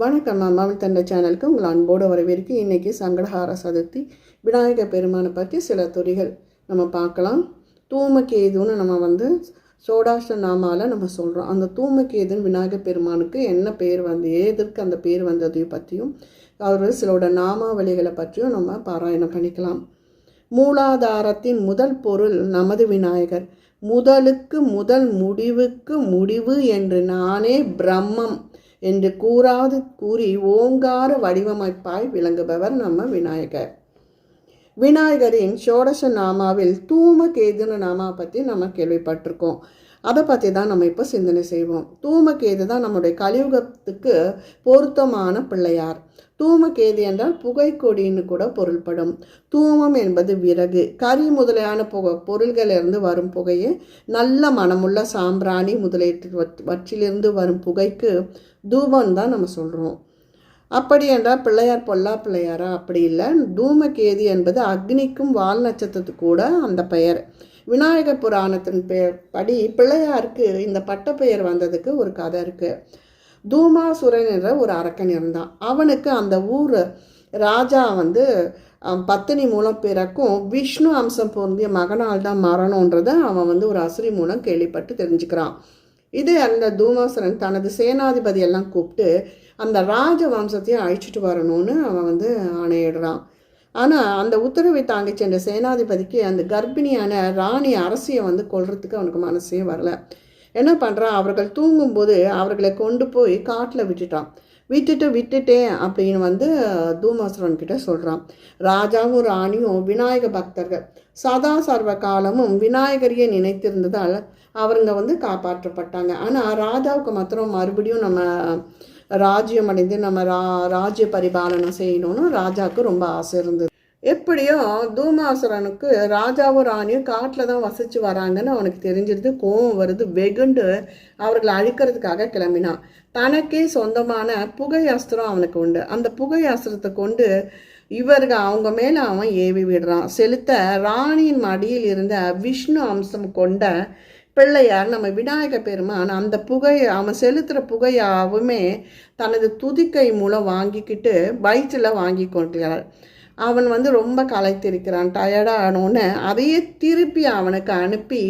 வணக்கம் அம்மாவின் தந்தை சேனலுக்கு உங்கள் அன்போடு வரவேற்கு இன்றைக்கி சங்கடஹார சதுர்த்தி விநாயகர் பெருமானை பற்றி சில துறிகள் நம்ம பார்க்கலாம். தூமகேதுன்னு நம்ம வந்து சோடாஷ்ட நாமால நம்ம சொல்கிறோம் அந்த தூமகேதுன்னு விநாயகர் பெருமானுக்கு என்ன பேர் வந்து எதற்கு அந்த பேர் வந்ததை பற்றியும் அவர் சிலோட நாமாவளிகளை பற்றியும் நம்ம பாராயணம் பண்ணிக்கலாம். மூலாதாரத்தின் முதல் பொருள் நமது விநாயகர். முதலுக்கு முதல் முடிவுக்கு முடிவு என்று நானே பிரம்மம். என்று கூறாது கூறி ஓங்கார வடிவமைப்பாய் விளங்குபவர் நம்ம விநாயகர். விநாயகரின் ஷோடச நாமாவில் தூமகேதுன்னு நாமா பற்றி நம்ம கேள்விப்பட்டிருக்கோம். அதை பற்றி தான் நம்ம இப்போ சிந்தனை செய்வோம். தூமகேது தான் நம்முடைய கலியுகத்துக்கு பொருத்தமான பிள்ளையார். தூமகேது என்றால் புகைக்கொடின்னு கூட பொருள்படும். தூமம் என்பது விறகு. கறி முதலையான புகை பொருள்களிலிருந்து வரும் புகையை நல்ல மனமுள்ள சாம்பிராணி முதலீட்டு வற்றிலிருந்து வரும் புகைக்கு தூபம் தான் நம்ம சொல்கிறோம் அப்படி என்றால் பிள்ளையார் பொல்லா பிள்ளையாரா? அப்படி இல்லை. தூமகேது என்பது அக்னிக்கும் வால் நட்சத்திரத்துக்கு கூட அந்த பெயர். விநாயகர் புராணத்தின் பெயர் படி பிள்ளையாருக்கு இந்த பட்டப்பெயர் வந்ததுக்கு ஒரு கதை இருக்குது தூமாசுரன் என்ற ஒரு அரக்கன் இருந்தான். அவனுக்கு அந்த ஊர் ராஜா வந்து பத்தினி மூலம் பிறக்கும் விஷ்ணு அம்சம் பொருந்திய மகனால் தான் மரணன்றதை அவன் வந்து ஒரு அசுரி மூலம் கேள்விப்பட்டு தெரிஞ்சுக்கிறான். இது அந்த தூமாசுரன் தனது சேனாதிபதியெல்லாம் கூப்பிட்டு அந்த ராஜ வம்சத்தையும் அழிச்சிட்டு வரணும்னு அவன் வந்து ஆணையிடுறான். ஆனால் அந்த உத்தரவை தாங்கி சென்ற சேனாதிபதிக்கு அந்த கர்ப்பிணியான ராணி அரசியை வந்து கொள்றதுக்கு அவனுக்கு மனசே வரல. என்ன பண்ணுறான் அவர்கள் தூங்கும்போது அவர்களை கொண்டு போய் காட்டில் விட்டுட்டான். விட்டுட்டு விட்டுட்டேன் அப்படின்னு வந்து தூமாசுரன் கிட்ட சொல்கிறான் ராஜாவும் ராணியும் விநாயக பக்தர்கள். சதா சர்வ காலமும் விநாயகரையே நினைத்திருந்ததால் அவருங்க வந்து காப்பாற்றப்பட்டாங்க. ஆனால் ராஜாவுக்கு மாத்திரம் மறுபடியும் நம்ம ராஜ்யம் அடைந்து நம்ம ரா ராஜ்ய பரிபாலனம் செய்யணும்னு ராஜாவுக்கு ரொம்ப ஆசை இருந்தது. எப்படியோ தூமாசுரனுக்கு ராஜாவும் ராணியும் காட்டில் தான் வசித்து வராங்கன்னு அவனுக்கு தெரிஞ்சிருது. கோவம் வருது. வெகுண்டு அவர்களை அழிக்கிறதுக்காக கிளம்பினான். தனக்கே சொந்தமான புகை அஸ்திரம் அவனுக்கு உண்டு. அந்த புகை அஸ்திரத்தை கொண்டு இவர்கள் அவங்க மேலே அவன் ஏவி விடுறான். செலுத்த ராணியின் மடியில் இருந்த விஷ்ணு அம்சம் கொண்ட பிள்ளையார் நம்ம விநாயக பெருமான் அந்த புகையை அவன் செலுத்துகிற புகையாவுமே தனது துதிக்கை மூலம் வாங்கிக்கிட்டு வயிற்றில் வாங்கி கொண்டார் அவன் வந்து ரொம்ப களைத்திருக்கிறான். டயர்டானோன்னு அதையே திருப்பி அவனுக்கு அனுப்பி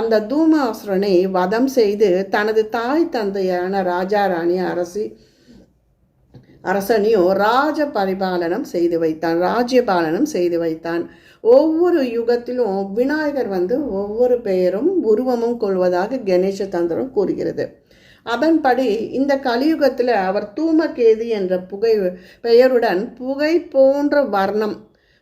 அந்த தூமாசுரனை வதம் செய்து தனது தாய் தந்தையான ராஜா ராணி அரசி அரசனையும் ராஜ பரிபாலனம் செய்து வைத்தான் ராஜ்யபாலனம் செய்து வைத்தான். ஒவ்வொரு யுகத்திலும் விநாயகர் வந்து ஒவ்வொரு பெயரும் உருவமும் கொள்வதாக கணேச தந்திரம் கூறுகிறது. அதன்படி இந்த கலியுகத்தில் அவர் தூமகேது என்ற புகை பெயருடன் புகை போன்ற வர்ணம்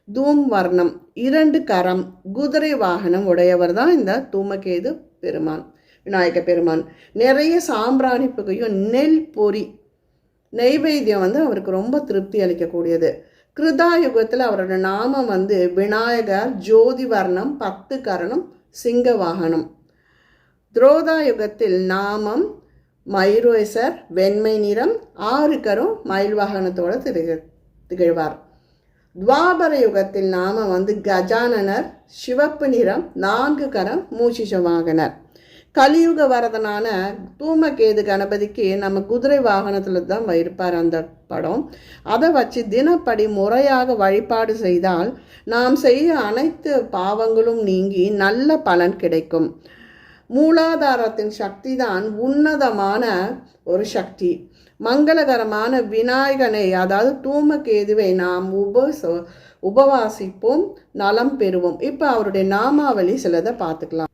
தூம் வர்ணம் இரண்டு கரம் குதிரை வாகனம் உடையவர் தான் இந்த தூமகேது பெருமான் விநாயக பெருமான். நிறைய சாம்பிராணி புகையும் நெல் பொறி நெய்வேத்தியம் வந்து அவருக்கு ரொம்ப திருப்தி அளிக்கக்கூடியது. கிருதா யுகத்தில் அவரோட நாமம் வந்து விநாயகர் ஜோதி வர்ணம் பத்து கரணம் சிங்க வாகனம் துரோதா யுகத்தில் நாமம் மயூரேசர் வெண்மை நிறம் ஆறு கரும் மயில் வாகனத்தோடு திக திகழ்வார். துவாபர யுகத்தில் நாம வந்து கஜானனர் சிவப்பு நிறம் நான்கு கரம் மூஷிஷ வாகனர். கலியுக வரதனான தூமகேது கணபதிக்கு நம்ம குதிரை வாகனத்தில் தான் இருப்பார் அந்த படம். அதை வச்சு தினப்படி முறையாக வழிபாடு செய்தால் நாம் செய்ய அனைத்து பாவங்களும் நீங்கி நல்ல பலன் கிடைக்கும். மூலாதாரத்தின் சக்தி தான் உன்னதமான ஒரு சக்தி. மங்களகரமான விநாயகனை அதாவது தூமகேதுவை நாம் உப உபவாசிப்போம் நலம் பெறுவோம். இப்போ அவருடைய நாமாவளி சிலதை பார்த்துக்கலாம்.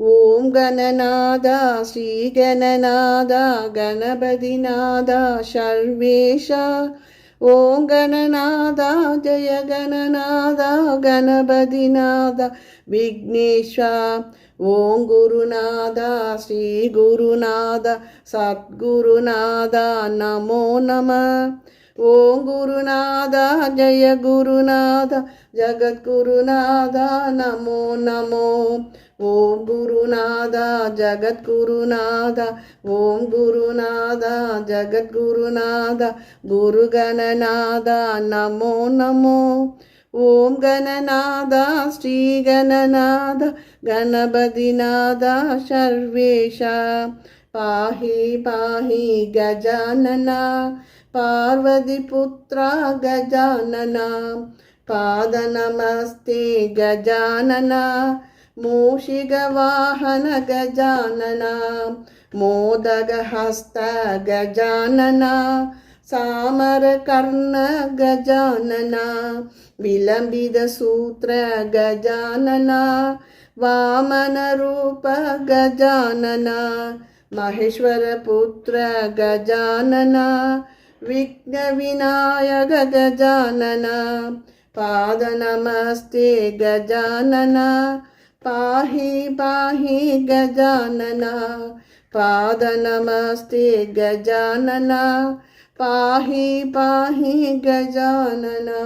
ॐ गणनादा श्रीगणनादा गणपतिनादा सर्वर्वेश ॐ गणनादा जय गणनादा गणपतिनाद विघ्नेश ॐ गुरुनादा श्रीगुरुनाद सद्गुरुनादा नमो नमः। ஓம் குருநாதா ஜெய குருநாதா ஜகத்குருநாதா நமோ நமோ. ஓம் குருநாதா ஜகத்குருநாதா ஓம் குருநாதா ஜகத்குருநாதா குருகணநாதா நமோ நமோ. ஓம் கணநாதா ஸ்ரீ கணநாத கணபதிநாதா சர்வேஷா. பாஹி பாஹி கஜானனா. पार्वतीपुत्रा गजानना पादनमस्ते गजानना मूषिकवाहन गजानना मोदकहस्त गजानना सामरकर्ण गजानना विलम्बितसूत्र गजानना वामनरूप गजानना महेश्वरपुत्र गजानना विघ्नविनायक गजानना पादनमस्ते गजानना। पाहि पाहि गजानना। पादनमस्ते गजानन। पाहि पाहि गजानना।